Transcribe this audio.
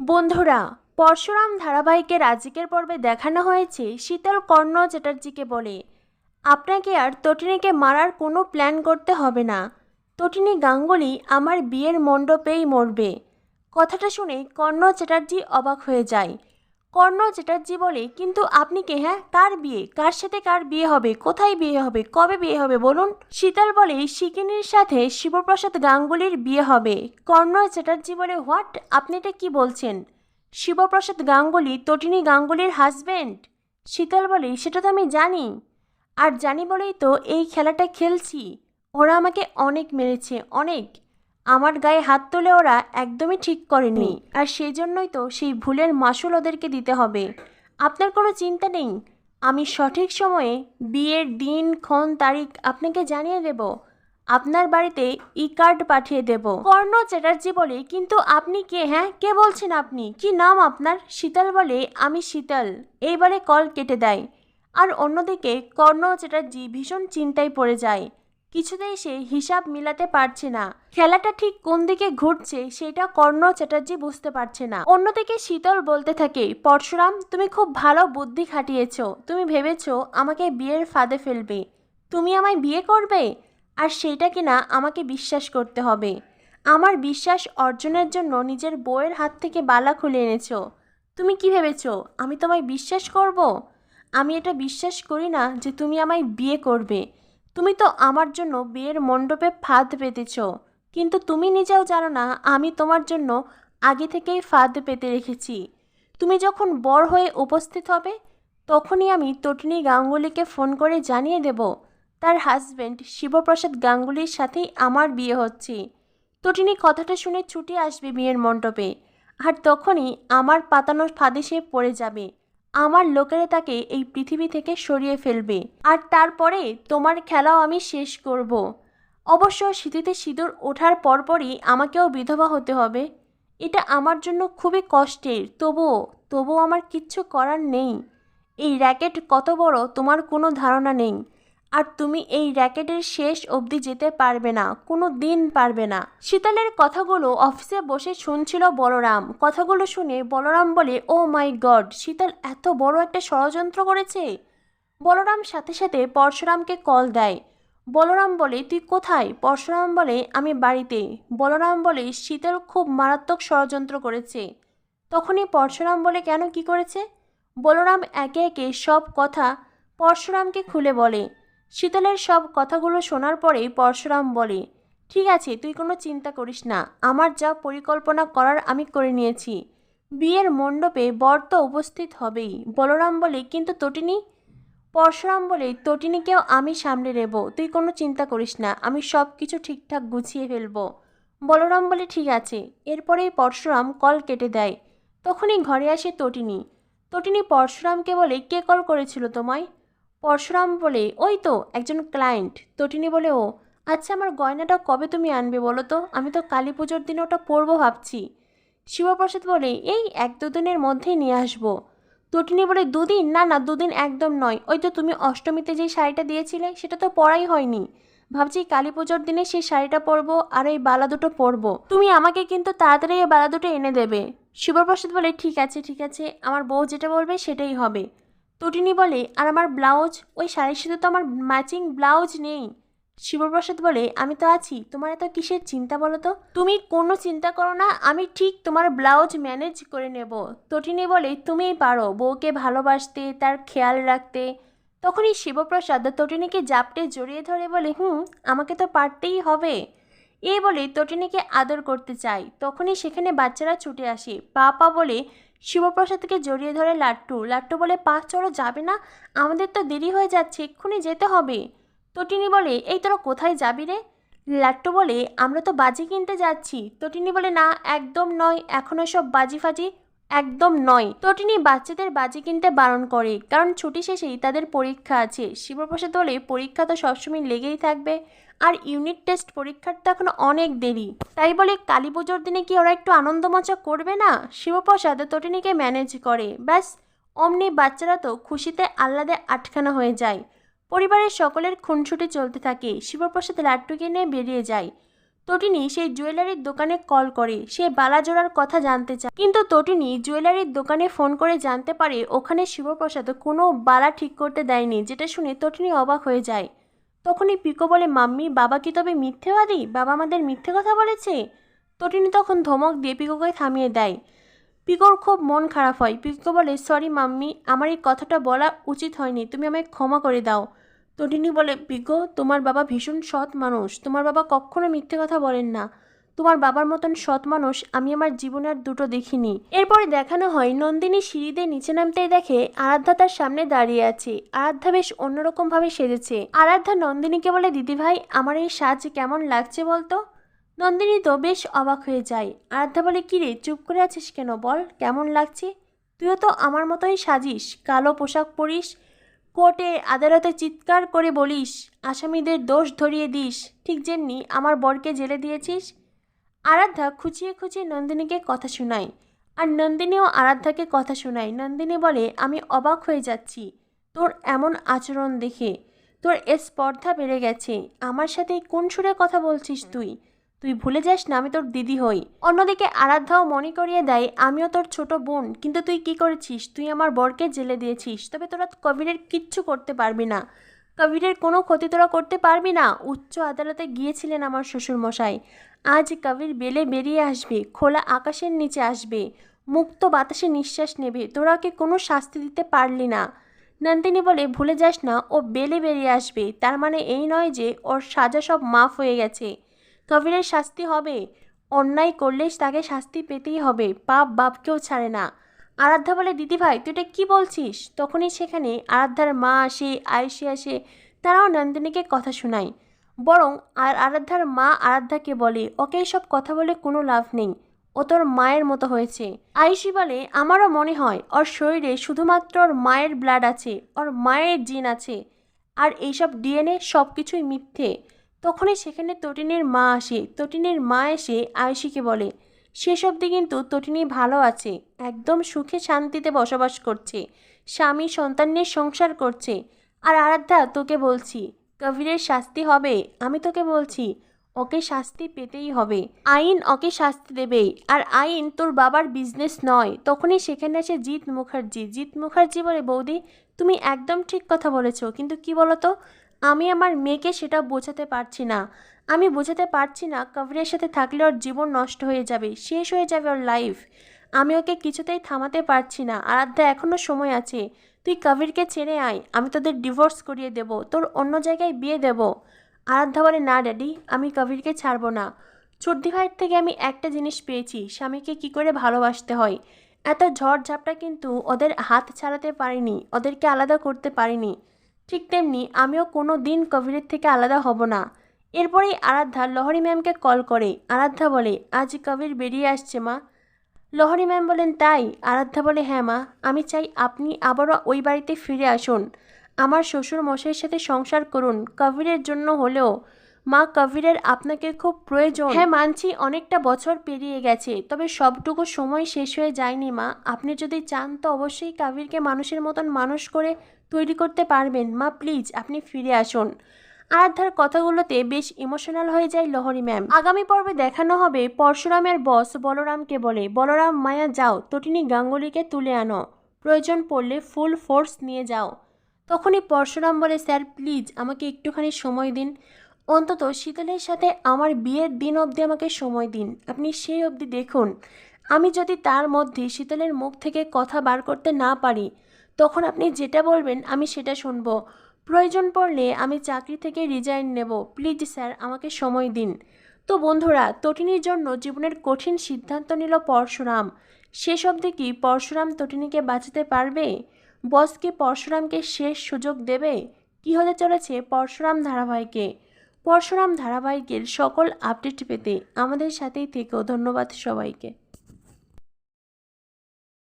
বন্ধুরা, পরশুরাম ধারাবাহিকের আজকের পর্বে দেখানো হয়েছে শীতল কর্ণ চ্যাটার্জিকে বলে। আপনাকে আর তটিনীকে মারার কোনো প্ল্যান করতে হবে না। তটিনী গাঙ্গুলি আমার বিয়ের মণ্ডপেই মরবে। কথাটা শুনে কর্ণ চ্যাটার্জি অবাক হয়ে যায়। কর্ণ চ্যাটার্জি বলে, কিন্তু আপনি কে হ্যাঁ? কার বিয়ে? কার সাথে কার বিয়ে হবে? কোথায় বিয়ে হবে? কবে বিয়ে হবে? বলুন। শীতল বলে, শিকিনীর সাথে শিবপ্রসাদ গাঙ্গুলির বিয়ে হবে। কর্ণ চ্যাটার্জি বলে, হোয়াট? আপনি এটা কি বলছেন? শিবপ্রসাদ গাঙ্গুলি, তটিনী গাঙ্গুলির হাজবেন্ড। শীতল বলে, সেটা তো আমি জানি। আর জানি বলেই তো এই খেলাটা খেলছি। ওরা আমাকে অনেক মেরেছে, অনেক। আমার গায়ে হাত তুলে ওরা একদমই ঠিক করেনি। আর সেই জন্যই তো সেই ভুলের মাসুল ওদেরকে দিতে হবে। আপনার কোনো চিন্তা নেই? আমি সঠিক সময়ে বিয়ের দিন ক্ষণ তারিখ আপনাকে জানিয়ে দেব। আপনার বাড়িতে ই কার্ড পাঠিয়ে দেব। কর্ণ চ্যাটার্জি বলে কিন্তু আপনি কে হ্যাঁ? কে বলছেন আপনি? কি নাম আপনার? শীতল বলে আমি শীতল। এইবারে কল কেটে দেয়। আর অন্যদিকে কর্ণ চ্যাটার্জি ভীষণ চিন্তায় পড়ে যায়। কিছুতেই সে হিসাব মিলাতে পারছে না। খেলাটা ঠিক কোন দিকে ঘুরছে সেটা কর্ণ চ্যাটার্জি বুঝতে পারছে না। অন্যদিকে শীতল বলতে থাকে, পরশুরাম, তুমি খুব ভালো বুদ্ধি খাটিয়েছ। তুমি ভেবেছ আমাকে বিয়ের ফাঁদে ফেলবে। তুমি আমায় বিয়ে করবে? আর সেইটা কিনা আমাকে বিশ্বাস করতে হবে। আমার বিশ্বাস অর্জনের জন্য নিজের বউয়ের হাত থেকে বালা খুলে এনেছো। তুমি কি ভেবেছ? আমি তোমায় বিশ্বাস করব? আমি এটা বিশ্বাস করি না যে তুমি আমায় বিয়ে করবে। তুমি তো আমার জন্য বিয়ের মণ্ডপে ফাঁদ পেতেছ। কিন্তু তুমি নিজেও জানো না, আমি তোমার জন্য আগে থেকেই ফাঁদ পেতে রেখেছি। তুমি যখন বর হয়ে উপস্থিত হবে, তখনই আমি তটিনী গাঙ্গুলিকে ফোন করে জানিয়ে দেব, তার হাজবেন্ড শিবপ্রসাদ গাঙ্গুলির সাথেই আমার বিয়ে হচ্ছে। তটিনী কথাটা শুনে ছুটে আসবে বিয়ের মণ্ডপে, আর তখনই আমার পাতানো ফাঁদে সে পড়ে যাবে। আমার লোকেরা তাকে এই পৃথিবী থেকে সরিয়ে ফেলবে। আর তারপরে তোমার খেলাও আমি শেষ করব। অবশ্য স্মৃতিতে সিঁদুর ওঠার পরপরই আমাকেও বিধবা হতে হবে। এটা আমার জন্য খুবই কষ্টের। তবুও তবুও আমার কিচ্ছু করার নেই। এই র্যাকেট কত বড় তোমার কোনো ধারণা নেই। আর তুমি এই র্যাকেটের শেষ অবধি যেতে পারবে না, কোনো দিন পারবে না। শীতলের কথাগুলো অফিসে বসে শুনছিল বলরাম। কথাগুলো শুনে বলরাম বলে, ও মাই গড, শীতল এত বড় একটা ষড়যন্ত্র করেছে? বলরাম সাথে সাথে পরশুরামকে কল দেয়। বলরাম বলে, তুই কোথায়? পরশুরাম বলে, আমি বাড়িতে। বলরাম বলে, শীতল খুব মারাত্মক ষড়যন্ত্র করেছে। তখনই পরশুরাম বলে, কেন কি করেছে? বলরাম একে একে সব কথা পরশুরামকে খুলে বলে। শীতলের সব কথাগুলো শোনার পরেই পরশুরাম বলে, ঠিক আছে, তুই কোনো চিন্তা করিস না। আমার যা পরিকল্পনা করার আমি করে নিয়েছি। বিয়ের মণ্ডপে বর তো উপস্থিত হবেই। বলরাম বলে, কিন্তু তটিনী? পরশুরাম বলে, তটিনীকেও আমি সামনে নেব। তুই কোনো চিন্তা করিস না। আমি সব কিছু ঠিকঠাক গুছিয়ে ফেলব। বলরাম বলে, ঠিক আছে। এরপরেই পরশুরাম কল কেটে দেয়। তখনই ঘরে আসে তটিনী। তটিনী পরশুরামকে বলে, কে কল করেছিল তোমায়? পরশুরাম বলে, ওই তো, একজন ক্লায়েন্ট। তটিনী বলে, ও আচ্ছা আমার গয়নাটা কবে তুমি আনবে বলো তো? আমি তো কালী পুজোর দিনে ওটা পরবো ভাবছি। শিবপ্রসাদ বলে, এই এক দুদিনের মধ্যেই নিয়ে আসব। তটিনী বলে, দুদিন? না না, দুদিন একদম নয়। ওই তো তুমি অষ্টমীতে যে শাড়িটা দিয়েছিলে, সেটা তো পরাই হয়নি। ভাবছি কালী পুজোর দিনে সেই শাড়িটা পরবো আর এই বালা দুটো পরবো। তুমি আমাকে কিন্তু তাড়াতাড়ি এই বালা দুটো এনে দেবে। শিবপ্রসাদ বলে, ঠিক আছে ঠিক আছে। আমার বউ যেটা বলবে সেটাই হবে। তটিনী বলে, আর আমার ব্লাউজ? ওই শাড়ির সাথে তো আমার ম্যাচিং ব্লাউজ নেই। শিবপ্রসাদ বলে, আমি তো আছি। তোমার এত কিসের চিন্তা বলো তো? তুমি কোনো চিন্তা করো না, আমি ঠিক তোমার ব্লাউজ ম্যানেজ করে নেব। তটিনী বলে, তুমিই পারো বউকে ভালোবাসতে, তার খেয়াল রাখতে। তখনই শিবপ্রসাদ তটিনীকে জাপটে জড়িয়ে ধরে বলে, হুম, আমাকে তো পারতেই হবে। এই বলে তটিনীকে আদর করতে চাই তখনই সেখানে বাচ্চারা ছুটে আসে। পা পা বলে শিবপ্রসাদকে জড়িয়ে ধরে লাট্টু লাট্টু বলে পা চলো যাবে না? আমাদের তো দেরি হয়ে যাচ্ছে, এক্ষুনি যেতে হবে। তটিনী বলে, এই তোরা কোথায় যাবি রে? লাট্টু বলে, আমরা তো বাজি কিনতে যাচ্ছি। তটিনী বলে, না, একদম নয় এখনও সব বাজি ফাজি, একদম নয়। তটিনী বাচ্চাদের বাজি কিনতে বারণ করে, কারণ ছুটি শেষেই তাদের পরীক্ষা আছে। শিবপ্রসাদ বলে, পরীক্ষা তো সবসময় লেগেই থাকবে। আর ইউনিট টেস্ট পরীক্ষার তো এখনও অনেক দেরি। তাই বলে কালী পুজোর দিনে কি ওরা একটু আনন্দমজা করবে না? শিবপ্রসাদ তটিনীকে ম্যানেজ করে। ব্যাস, অমনি বাচ্চারা তো খুশিতে আহ্লাদে আটখানা হয়ে যায়। পরিবারের সকলের খুনসুটি চলতে থাকে। শিবপ্রসাদ লাট্টুকে নিয়ে বেরিয়ে যায়। তটিনী সেই জুয়েলারির দোকানে কল করে। সে বালা জোড়ার কথা জানতে চায়। কিন্তু তটিনী জুয়েলারির দোকানে ফোন করে জানতে পারে ওখানে শিবপ্রসাদ কোনো বালা ঠিক করতে দেয়নি, যেটা শুনে তটিনী অবাক হয়ে যায়। তখনই পিকো বলে, মাম্মি, বাবা কি তবে মিথ্যেবাদী? বাবা আমাদের মিথ্যে কথা বলেছে? তটিনী তখন ধমক দিয়ে পিকোকে থামিয়ে দেয়। পিকোর খুব মন খারাপ হয়। পিকো বলে, সরি মাম্মি, আমার এই কথাটা বলা উচিত হয়নি। তুমি আমায় ক্ষমা করে দাও। তটিনী বলে, পিকো, তোমার বাবা ভীষণ সৎ মানুষ। তোমার বাবা কখনো মিথ্যে কথা বলেন না। তোমার বাবার মতন সৎ মানুষ আমি আমার জীবনে আর দুটো দেখিনি। এরপরে দেখানো হয়, নন্দিনী সিঁড়িতে নিচে নামতেই দেখে আরাধ্যা তার সামনে দাঁড়িয়ে আছে। আরাধ্যা বেশ অন্যরকমভাবে সেজেছে। আরাধ্যা নন্দিনীকে বলে দিদিভাই আমার এই সাজ কেমন লাগছে বলতো? নন্দিনী তো বেশ অবাক হয়ে যায়। আরাধ্যা বলে কিরে চুপ করে আছিস কেন বল, কেমন লাগছে? তুইও তো আমার মতোই সাজিস, কালো পোশাক পরিস কোর্টে আদালতে চিৎকার করে বলিস, আসামিদের দোষ ধরিয়ে দিস, ঠিক যেমনি আমার বরকে জেলে দিয়েছিস। আরাধ্যা খুঁচিয়ে খুঁচিয়ে নন্দিনীকে কথা শোনায়। আর নন্দিনীও আরাধ্যাকে কথা শোনায়। নন্দিনী বলে, আমি অবাক হয়ে যাচ্ছি। তোর এমন আচরণ দেখে। তোর এ স্পর্ধা বেড়ে গেছে। আমার সাথে কোন সুরে কথা বলছিস তুই? তুই ভুলে যাস না আমি তোর দিদি হই। অন্যদিকে আরাধ্যাও মনে করিয়ে দেয়, আমিও তোর ছোট বোন। কিন্তু তুই কি করেছিস? তুই আমার বরকে জেলে দিয়েছিস। তবে তোরা কবিরের কিচ্ছু করতে পারবি না। কবিরের কোনো ক্ষতি তোরা করতে পারবি না। উচ্চ আদালতে গিয়েছিলেন আমার শ্বশুর মশাই আজ কবির বেলে বেরিয়ে আসবে, খোলা আকাশের নিচে আসবে। মুক্ত বাতাসে নিঃশ্বাস নেবে, তোরা ওকে কোনো শাস্তি দিতে পারলি না। নন্দিনী বলে, ভুলে যাস না, ও বেলে বেরিয়ে আসবে। তার মানে এই নয় যে, ওর সাজা সব মাফ হয়ে গেছে। কবিরের শাস্তি হবে। অন্যায় করলে তাকে শাস্তি পেতেই হবে। পাপ বাপকেও ছাড়ে না। আরাধ্যা বলে, দিদি ভাই, তুই এটা কী বলছিস? তখনই সেখানে আরাধ্যার মা আসে, আয়ুষি আসে, তারাও নন্দিনীকে কথা শোনায়। বরং আর আরাধ্যার মা আরাধ্যাকে বলে, ওকে সব কথা বলে কোনো লাভ নেই। ও তোর মায়ের মতো হয়েছে। আয়ুষি বলে, আমারও মনে হয়, ওর শরীরে শুধুমাত্র ওর মায়ের ব্লাড আছে, ওর মায়ের জিন আছে। আর এইসব ডিএনএ সব কিছুই মিথ্যে। তখনই সেখানে তটিনের মা আসে। তটিনের মা এসে আয়ুষিকে বলে শেষ অবধি কিন্তু তটিনী ভালো আছে। একদম সুখে শান্তিতে বসবাস করছে। স্বামী সন্তান নিয়ে সংসার করছে। আর আরাধ্যা, তোকে বলছি, কবিরের শাস্তি হবে, আমি তোকে বলছি, ওকে শাস্তি পেতেই হবে। আইন ওকে শাস্তি দেবেই। আর আইন তোর বাবার বিজনেস নয়। তখনই সেখানে আসে জিৎ মুখার্জি জিৎ মুখার্জি বলে, বৌদি, তুমি একদম ঠিক কথা বলেছ। কিন্তু কি বলতো? আমি আমার মেয়েকে সেটা বোঝাতে পারছি না। আমি বোঝাতে পারছি না, কবিরের সাথে থাকলে ওর জীবন নষ্ট হয়ে যাবে, শেষ হয়ে যাবে ওর লাইফ আমি ওকে কিছুতেই থামাতে পারছি না আরাধ্যা এখনও সময় আছে। তুই কবিরকে ছেড়ে আয়, আমি তোদের ডিভোর্স করিয়ে দেব, তোর অন্য জায়গায় বিয়ে দেব। আরাধ্যা বলে, না ড্যাডি আমি কবিরকে ছাড়বো না। চর্দি ভাইয়ের থেকে আমি একটা জিনিস পেয়েছি, স্বামীকে কি করে ভালোবাসতে হয়। এত ঝড় ঝাপটা কিন্তু ওদের হাত ছাড়াতে পারিনি, ওদেরকে আলাদা করতে পারিনি। ঠিক তেমনি আমিও কোনো দিন কবিরের থেকে আলাদা হব না। এরপরেই আরাধ্যা লহরি ম্যামকে কল করে, আরাধ্যা বলে, আজ কবির বেরিয়ে আসছে মা। লহরি ম্যাম বলেন, তাই? আরাধ্যা বলে হ্যাঁ মা, আমি চাই আপনি আবারও ওই বাড়িতে ফিরে আসুন। আমার শ্বশুর মশাইয়ের সাথে সংসার করুন। কবিরের জন্য হলেও মা কবিরের আপনাকে খুব প্রয়োজন। হ্যাঁ মানছি, অনেকটা বছর পেরিয়ে গেছে, তবে সবটুকু সময় শেষ হয়ে যায়নি মা। আপনি যদি চান তো অবশ্যই কবিরকে মানুষের মতন মানুষ করে তৈরি করতে পারবেন। মা, প্লিজ, আপনি ফিরে আসুন। আরাধ্যার কথাগুলোতে বেশ ইমোশনাল হয়ে যায় লহরি ম্যাম। আগামী পর্বে দেখানো হবে পরশুরামের বস বলরামকে বলে, বলরাম, মায়া যাও, তটিনী গাঙ্গুলিকে তুলে আনো। প্রয়োজন পড়লে ফুল ফোর্স নিয়ে যাও। তখনই পরশুরাম বলে, স্যার প্লিজ আমাকে একটুখানি সময় দিন। অন্তত শীতলের সাথে আমার বিয়ের দিন অবধি আমাকে সময় দিন। আপনি সেই অবধি দেখুন। আমি যদি তার মধ্যে শীতলের মুখ থেকে কথা বার করতে না পারি, তখন আপনি যেটা বলবেন আমি সেটা শুনব। প্রয়োজন পড়লে আমি চাকরি থেকে রিজাইন নেব। প্লিজ স্যার, আমাকে সময় দিন। তো বন্ধুরা, তটিনীর জন্য জীবনের কঠিন সিদ্ধান্ত নিল পরশুরাম। শেষ অবধি কি পরশুরাম তটিনীকে বাঁচাতে পারবে? বস কি পরশুরামকে শেষ সুযোগ দেবে? কি হতে চলেছে পরশুরাম ধারাবাহিকে? পরশুরাম ধারাবাহিকের সকল আপডেট পেতে আমাদের সাথেই থেকেও ধন্যবাদ সবাইকে।